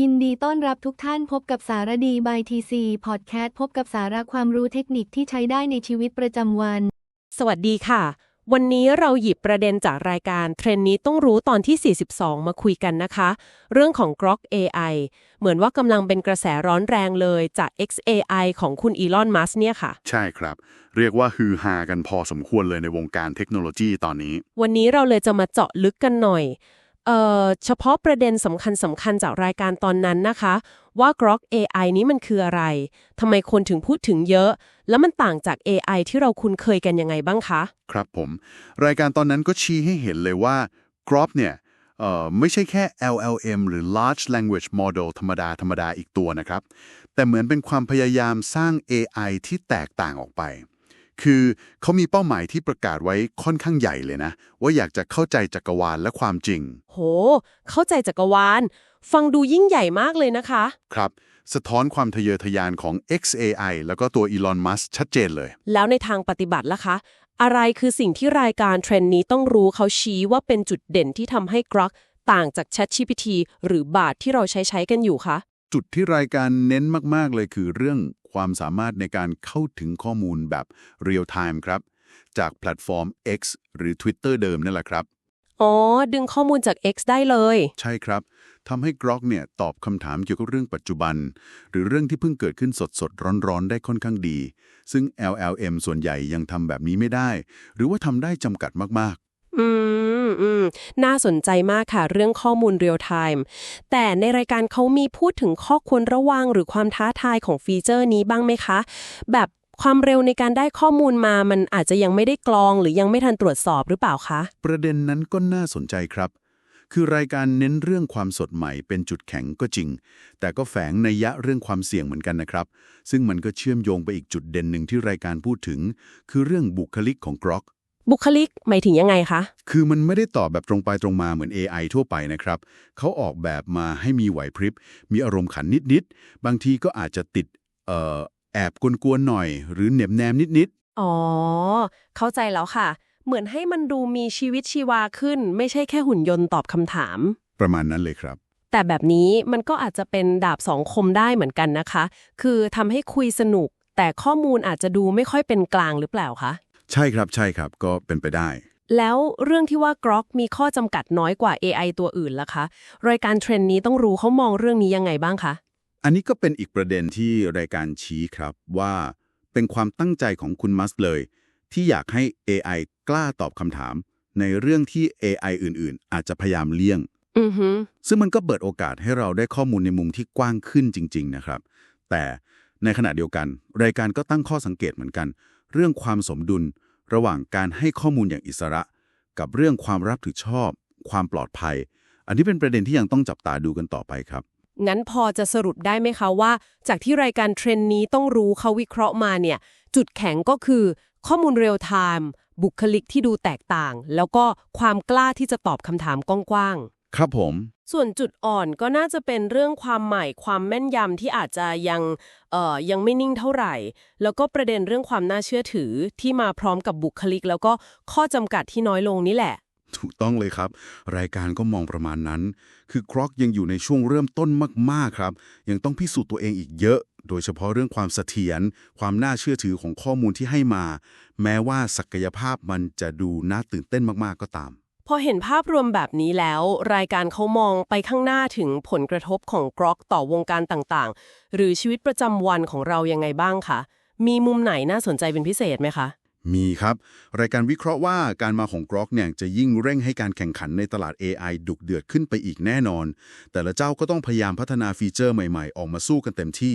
ยินดีต้อนรับทุกท่านพบกับสารดีบายทีซีพอดแคสต์พบกับสาระความรู้เทคนิคที่ใช้ได้ในชีวิตประจำวัน สวัสดีค่ะ วันนี้เราหยิบประเด็นจากรายการเทรนด์นี้ต้องรู้ตอนที่ 42 มาคุยกันนะคะ เรื่องของ Grok AI เหมือนว่ากำลังเป็นกระแสร้อนแรงเลยจาก XAI ของคุณอีลอนมัสเนี่ยค่ะ ใช่ครับ เรียกว่าฮือฮากันพอสมควรเลยในวงการเทคโนโลยีตอนนี้ วันนี้เราเลยจะมาเจาะลึกกันหน่อย เอ่อเฉพาะประเด็นสำคัญสำคัญจากรายการตอนนั้นนะคะ ว่า Grok AI นี้มันคืออะไรทำไมคนถึงพูดถึงเยอะ แล้วมันต่างจาก AI ที่เราคุ้นเคยกันยังไงบ้างคะ ครับผม รายการตอนนั้นก็ชี้ให้เห็นเลยว่า Grok เนี่ยเอ่อไม่ใช่แค่ LLM หรือ Large Language Model ธรรมดา ธรรมดาอีกตัวนะครับ แต่เหมือนเป็นความพยายามสร้าง AI ที่แตกต่างออกไป คือเขามีเป้าหมายที่ประกาศไว้ค่อนข้างใหญ่เลยนะ ว่าอยากจะเข้าใจจักรวาลและความจริง โห เข้าใจจักรวาล ฟังดูยิ่งใหญ่มากเลยนะคะ ครับ สะท้อนความทะเยอทะยานของ XAI แล้วก็ตัว Elon Musk ชัดเจนเลย แล้วในทางปฏิบัติล่ะคะ อะไรคือสิ่งที่รายการเทรนด์นี้ต้องรู้เขาชี้ว่าเป็นจุดเด่นที่ทำให้ Grok ต่างจาก ChatGPT หรือบาทที่เราใช้ใช้กันอยู่คะ จุดที่รายการเน้นมาก ๆ เลยคือเรื่องความสามารถในการเข้าถึงข้อมูลแบบ real time ครับ จากแพลตฟอร์ม X หรือ Twitter เดิมนั่นแหละครับ อ๋อ ดึงข้อมูลจาก X ได้เลย ใช่ครับทำให้ Grok เนี่ยตอบคำถามเกี่ยวกับเรื่องปัจจุบัน หรือเรื่องที่เพิ่งเกิดขึ้นสดๆ ร้อนๆ ได้ค่อนข้างดี ซึ่ง LLM ส่วนใหญ่ยังทำแบบนี้ไม่ได้ หรือว่าทำได้จำกัดมาก อืมอืมน่าสนใจมากค่ะเรื่องข้อมูลเรียลไทม์แต่ในรายการเขามีพูดถึงข้อควรระวังหรือความท้าทายของฟีเจอร์นี้บ้างไหมคะ แบบความเร็วในการได้ข้อมูลมามันอาจจะยังไม่ได้กรอง หรือยังไม่ทันตรวจสอบหรือเปล่าคะ ประเด็นนั้นก็น่าสนใจครับ คือรายการเน้นเรื่องความสดใหม่เป็นจุดแข็งก็จริง แต่ก็แฝงในยะเรื่องความเสี่ยงเหมือนกันนะครับ ซึ่งมันก็เชื่อมโยงไปอีกจุดเด่นหนึ่งที่รายการพูดถึง คือเรื่องบุคลิกของ Grok บุคลิกหมายถึงยังไงคะ คือมันไม่ได้ตอบแบบตรงไปตรงมาเหมือน AI ทั่วไปนะครับ เขาออกแบบมาให้มีไหวพริบ มีอารมณ์ขันนิด ๆ บางทีก็อาจจะติดเอ่อแอบกวนๆหน่อย หรือเหน็บแนมนิดอ๋อ เข้าใจแล้วค่ะ เหมือนให้มันดูมีชีวิตชีวาขึ้น ไม่ใช่แค่หุ่นยนต์ตอบคำถามๆประมาณนั้นเลยครับแต่แบบนี้มันก็อาจจะเป็นดาบสองคมได้เหมือนกันนะคะ คือทำให้คุยสนุก แต่ข้อมูลอาจจะดูไม่ค่อยเป็นกลางหรือเปล่าคะ ใช่ครับใช่ครับก็เป็นไปได้ แล้วเรื่องที่ว่า Grok มีข้อจำกัดน้อยกว่า AI ตัวอื่นล่ะคะ รายการเทรนด์นี้ต้องรู้เขามองเรื่องนี้ยังไงบ้างคะ อันนี้ก็เป็นอีกประเด็นที่รายการชี้ครับว่า เป็นความตั้งใจของคุณมัสก์เลย ที่อยากให้ AI กล้าตอบคำถาม ในเรื่องที่ AI อื่น ๆ อาจจะพยายามเลี่ยงอือฮึซึ่งมันก็เปิดโอกาสให้เราได้ข้อมูลในมุมที่กว้างขึ้นจริง ๆ นะครับ แต่ในขณะเดียวกัน รายการก็ตั้งข้อสังเกตเหมือนกัน เรื่องความสมดุล ระหว่างการให้ข้อมูลอย่างอิสระ กับเรื่องความรับผิดชอบ ความปลอดภัย อันนี้เป็นประเด็นที่ยังต้องจับตาดูกันต่อไปครับ งั้นพอจะสรุปได้ไหมคะว่า จากที่รายการเทรนด์นี้ต้องรู้เขาวิเคราะห์มาเนี่ย จุดแข็งก็คือ ข้อมูลเรียลไทม์บุคลิกที่ดูแตกต่าง แล้วก็ความกล้าที่จะตอบคำถามกว้างครับผมๆ ส่วนจุดอ่อนก็น่าจะเป็นเรื่องความใหม่ความแม่นยำที่อาจจะยังเอ่อยังไม่นิ่งเท่าไหร่ แล้วก็ประเด็นเรื่องความน่าเชื่อถือที่มาพร้อมกับบุคลิก แล้วก็ข้อจำกัดที่น้อยลงนี่แหละ ถูกต้องเลยครับ รายการก็มองประมาณนั้น คือครอกยังอยู่ในช่วงเริ่มต้นมากๆครับ ยังต้องพิสูจน์ตัวเองอีกเยอะ โดยเฉพาะเรื่องความเสถียรความน่าเชื่อถือของข้อมูลที่ให้มา แม้ว่าศักยภาพมันจะดูน่าตื่นเต้นมากๆก็ตาม พอเห็นภาพรวมแบบนี้แล้ว รายการเขามองไปข้างหน้าถึงผลกระทบของกรอกต่อวงการต่างๆ หรือชีวิตประจำวันของเรายังไงบ้างคะ มีมุมไหนน่าสนใจเป็นพิเศษไหมคะ มีครับ รายการวิเคราะห์ว่าการมาของ Grok เนี่ยจะยิ่งเร่งให้การแข่งขันในตลาด AI ดุเดือดขึ้นไปอีกแน่นอน แต่ละเจ้าก็ต้องพยายามพัฒนาฟีเจอร์ใหม่ๆ ออกมาสู้กันเต็มที่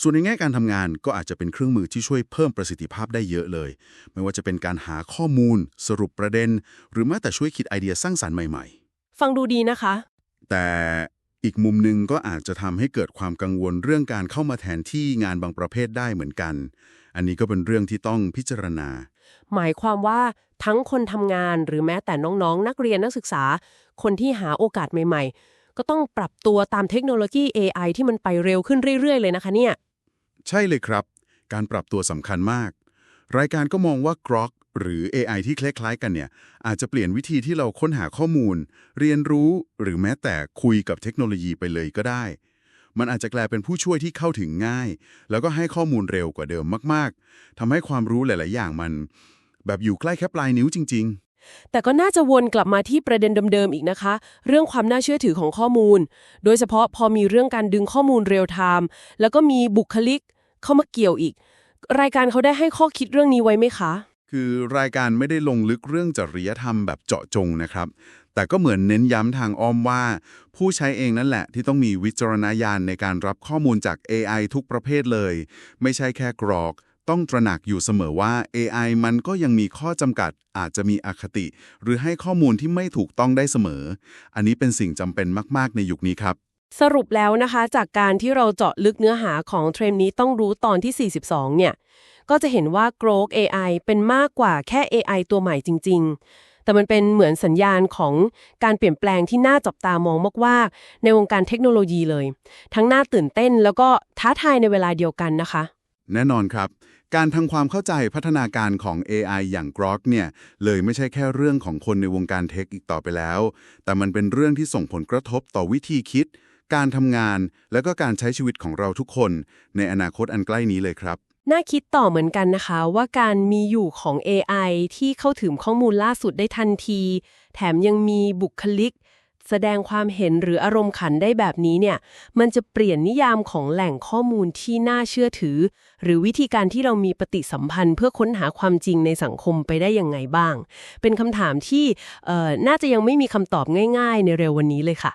ส่วนในแง่การทำงานก็อาจจะเป็นเครื่องมือที่ช่วยเพิ่มประสิทธิภาพได้เยอะเลย ไม่ว่าจะเป็นการหาข้อมูล สรุปประเด็น หรือแม้แต่ช่วยคิดไอเดียสร้างสรรค์ใหม่ๆ ฟังดูดีนะคะ แต่อีกมุมหนึ่งก็อาจจะทำให้เกิดความกังวลเรื่องการเข้ามาแทนที่งานบางประเภทได้เหมือนกัน อันนี้ก็เป็นเรื่องที่ต้องพิจารณา หมายความว่าทั้งคนทำงานหรือแม้แต่น้องๆ นักเรียนนักศึกษา คนที่หาโอกาสใหม่ ๆ ก็ต้องปรับตัวตามเทคโนโลยี AI ที่มันไปเร็วขึ้นเรื่อย ๆ เลยนะคะเนี่ย ใช่เลยครับ การปรับตัวสำคัญมาก รายการก็มองว่า Grok หรือ AI ที่คล้ายๆ กันเนี่ย อาจจะเปลี่ยนวิธีที่เราค้นหาข้อมูล เรียนรู้หรือแม้แต่คุยกับเทคโนโลยีไปเลยก็ได้ มันอาจจะกลายเป็นผู้ช่วยที่เข้าถึงง่าย แล้วก็ให้ข้อมูลเร็วกว่าเดิมมากๆทำให้ความรู้หลาย ๆ อย่างมัน แบบอยู่ใกล้แค่ปลายนิ้วจริงแต่ก็น่าจะวนกลับมาที่ประเด็นเดิมๆอีกนะคะ เรื่องความน่าเชื่อถือของข้อมูล โดยเฉพาะพอมีเรื่องการดึงข้อมูลเรียลไทม์แล้วก็มีบุคลิกเข้ามาเกี่ยวอีก รายการเขาได้ให้ข้อคิดเรื่องนี้ไว้ไหมคะๆคือรายการไม่ได้ลงลึกเรื่องจริยธรรมแบบเจาะจงนะครับ แต่ก็เหมือนเน้นย้ำทางอ้อมว่า ผู้ใช้เองนั่นแหละที่ต้องมีวิจารณญาณในการรับข้อมูลจาก AI ทุกประเภทเลย ไม่ใช่แค่กรอก ต้องตระหนักอยู่เสมอว่า AI มันก็ยังมีข้อจำกัด อาจจะมีอคติ หรือให้ข้อมูลที่ไม่ถูกต้องได้เสมอ อันนี้เป็นสิ่งจำเป็นมาก ๆ ในยุคนี้ครับสรุปแล้วนะคะจากการที่เราเจาะลึกเนื้อหาของเทรนนี้ต้องรู้ตอนที่ 42 เนี่ย ก็จะเห็นว่า Grok AI เป็นมากกว่าแค่ AI ตัวใหม่จริง ๆ แต่มันเป็นเหมือนสัญญาณของการเปลี่ยนแปลงที่น่าจับตามองมากๆในวงการเทคโนโลยีเลย ทั้งน่าตื่นเต้นแล้วก็ท้าทายในเวลาเดียวกันนะคะ แน่นอนครับ การทำความเข้าใจพัฒนาการของ AI อย่าง Grok เนี่ยเลยไม่ใช่แค่เรื่องของคนในวงการเทคอีกต่อไปแล้ว แต่มันเป็นเรื่องที่ส่งผลกระทบต่อวิธีคิด การทำงาน แล้วก็การใช้ชีวิตของเราทุกคน ในอนาคตอันใกล้นี้เลยครับ น่าคิดต่อเหมือนกันนะคะ ว่าการมีอยู่ของ AI ที่เข้าถึงข้อมูลล่าสุดได้ทันที แถมยังมีบุคลิก แสดงความเห็นหรืออารมณ์ขันได้แบบนี้เนี่ย มันจะเปลี่ยนนิยามของแหล่งข้อมูลที่น่าเชื่อถือ หรือวิธีการที่เรามีปฏิสัมพันธ์เพื่อค้นหาความจริงในสังคมไปได้ยังไงบ้าง เป็นคำถามที่เอ่อน่าจะยังไม่มีคำตอบง่าย ๆ ในเร็ววันนี้เลยค่ะ